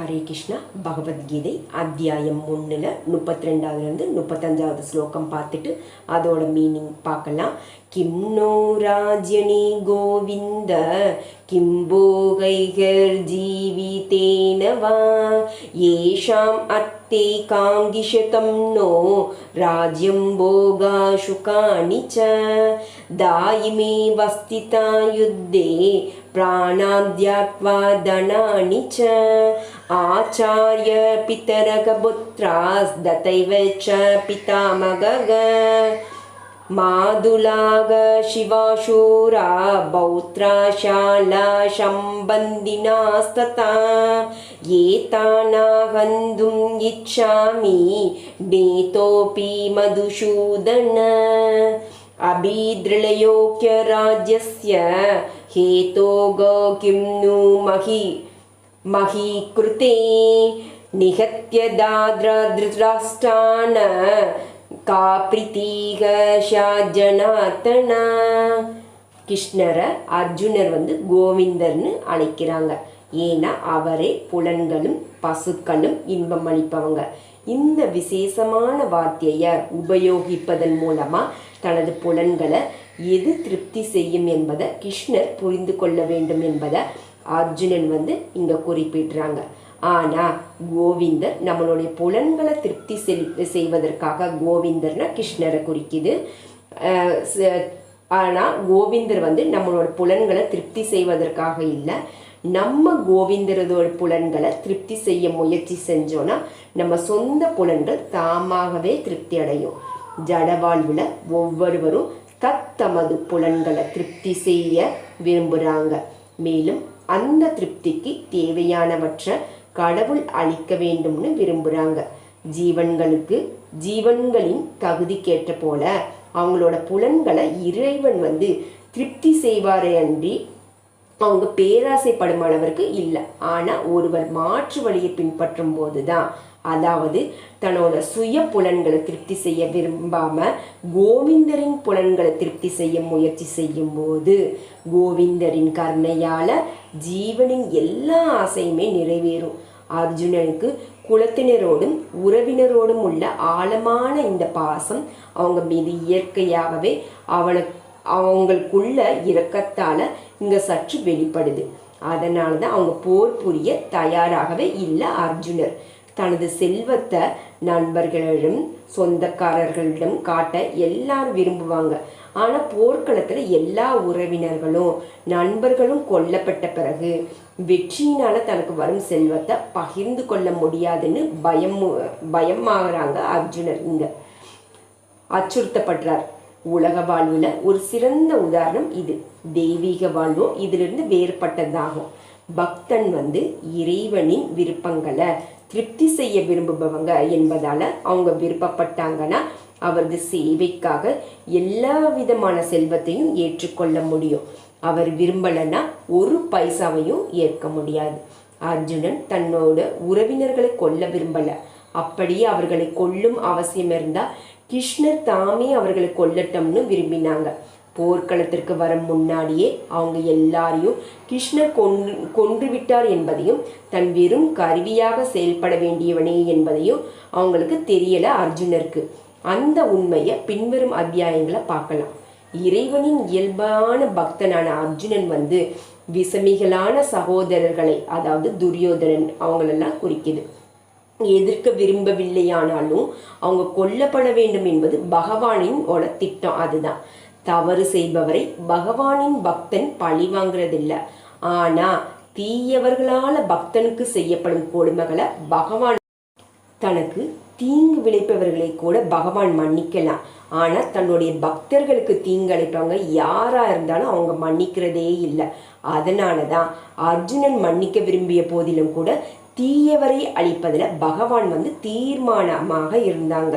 ஹரே கிருஷ்ணா பகவத்கீதை அத்தியாயம் ஒன்றில் முப்பத்தி ரெண்டாவதுலேருந்து முப்பத்தஞ்சாவது ஸ்லோகம் பார்த்துட்டு அதோட மீனிங் பார்க்கலாம். கிம் நோ ராஜ்யனி கோவிந்த கிம் போகைகர் ஜீவிதேன ஏஷாம் ஏஷாம் ते काङ्गिषतं नो राज्यं भोगाशुकानि च। दाइिमे वस्तिता युद्धे प्राणाध्यात्वा धनानि च। आचार्य पितरकपुत्रा च पितामगग मादुलागशिवाशूरा बौत्राशाला सम्बन्धिनास्तथा एतानाहन्तुम् इच्छामि नेतोऽपि मधुसूदन। अबीदृयोक्यराज्यस्य हेतोग किं नु महि महीकृते। निहत्य दाद्रादृद्रास्थान ಕಾ ಪ್ರೀತೀಗ ಶಾ கிருஷ்ணரை அர்ஜுனர் வந்து கோவிந்தர்னு அழைக்கிறாங்க. ஏன்னா அவரே புலன்களும் பசுக்களும் இன்பம் அளிப்பவங்க. இந்த விசேஷமான வார்த்தையை உபயோகிப்பதன் மூலமாக தனது புலன்களை எது திருப்தி செய்யும் என்பதை கிருஷ்ணர் புரிந்து கொள்ள வேண்டும் என்பதை அர்ஜுனன் வந்து இங்கே குறிப்பிடுறாங்க. ஆனா கோவிந்தர் நம்மளுடைய புலன்களை திருப்தி செய்வதற்காக கோவிந்தர்னா கிருஷ்ணரை குறிக்குது. ஆனால் ச- கோவிந்தர் வந்து நம்மளோட புலன்களை திருப்தி செய்வதற்காக இல்லை. நம்ம கோவிந்தரதோட புலன்களை திருப்தி செய்ய முயற்சி செஞ்சோன்னா நம்ம சொந்த புலன்கள் தாமாகவே திருப்தி அடையும். ஜட வாழ்வில் ஒவ்வொருவரும் தத்தமது புலன்களை திருப்தி செய்ய விரும்புகிறாங்க மேலும் அந்த திருப்திக்கு தேவையானவற்றை கடவுள் அளிக்க வேண்டும்னு விரும்புகிறாங்க ஜீவன்களுக்கு ஜீவன்களின் தகுதிக்கேற்ற போல அவங்களோட புலன்களை இறைவன் வந்து திருப்தி செய்வாரே அன்றி அவங்க பேராசைப்படும் அளவிற்கு இல்லை. ஆனால் ஒருவர் மாற்று வழியை பின்பற்றும் போது தான் அதாவது தன்னோட சுய புலன்களை திருப்தி செய்ய விரும்பாம கோவிந்தரின் புலன்களை திருப்தி செய்ய முயற்சி செய்யும் போது கோவிந்தரின் கருணையால ஜீவனின் எல்லா ஆசையுமே நிறைவேறும். அர்ஜுனனுக்கு குலத்தினரோடும் உறவினரோடும் உள்ள ஆழமான இந்த பாசம் அவங்க மீது இயற்கையாகவே அவனுக்கு அவங்களுக்குள்ள இறக்கத்தால் இங்க சற்று வெளிப்படுது. அதனால தான் அவங்க போர் புரிய தயாராகவே இல்லை அர்ஜுனர். தனது செல்வத்தை நண்பர்களிடம் சொந்தக்காரர்களிடம் காட்ட எல்லாரும் விரும்புவாங்க. ஆனால் போர்க்களத்தில் எல்லா உறவினர்களும் நண்பர்களும் கொல்லப்பட்ட பிறகு வெற்றியினால் தனக்கு வரும் செல்வத்தை பகிர்ந்து கொள்ள முடியாதுன்னு பயம் பயமாகறாங்க அர்ஜுனர் இங்க. அச்சுறுத்தப்படுறார். உலக வாழ்வில் ஒரு சிறந்த உதாரணம் இது. தெய்வீக வாழ்வும் இதிலிருந்து வேறுபட்டதாகும். பக்தன் வந்து இறைவனின் விருப்பங்களை திருப்தி செய்ய விரும்புபவங்க என்பதால அவங்க விருப்பப்பட்டாங்கன்னா அவரது சேவைக்காக எல்லா விதமான செல்வத்தையும் ஏற்றுக்கொள்ள முடியும். அவர் விரும்பலைன்னா ஒரு பைசாவையும் ஏற்க முடியாது. அர்ஜுனன் தன்னோட உறவினர்களை கொல்ல விரும்பல. அப்படியே அவர்களை கொல்லும் அவசியம் இருந்தால் கிருஷ்ணர் தாமே அவர்களை கொல்லட்டும்னு விரும்பினாங்க. போர்க்களத்திற்கு வர முன்னாடியே அவங்க எல்லாரையும் கிருஷ்ணர் கொன்று கொன்று விட்டார் என்பதையும் தன் வெறும் கருவியாக செயல்பட வேண்டியவனே என்பதையும் அவங்களுக்கு தெரியல அர்ஜுனருக்கு. அந்த உண்மையை பின்வரும் அத்தியாயங்களை பார்க்கலாம். இறைவனின் இயல்பான பக்தனான அர்ஜுனன் வந்து விசமிகளான சகோதரர்களை அதாவது துரியோதனன் அவங்களெல்லாம் குறிக்குது. எதிர்க்க விரும்பவில்லையானாலும் அவங்க கொல்லப்பட வேண்டும் என்பது பகவானின் ஓட திட்டம் அதுதான். தவறு செய்பவரை பகவானின் பக்தன் பழி வாங்குறதில்ல. ஆனா தீயவர்களால பக்தனுக்கு செய்யப்படும் கொடுமைகளை பகவான் தனக்கு தீங்கு விளைப்பவர்களை கூட பகவான் மன்னிக்கலாம். ஆனா தன்னுடைய பக்தர்களுக்கு தீங்கு அளிப்பவங்க யாரா இருந்தாலும் அவங்க மன்னிக்கிறதே இல்லை. அதனால தான் அர்ஜுனன் மன்னிக்க விரும்பிய போதிலும் கூட தீயவரை அழிப்பதில் பகவான் வந்து தீர்மானமாக இருந்தாங்க.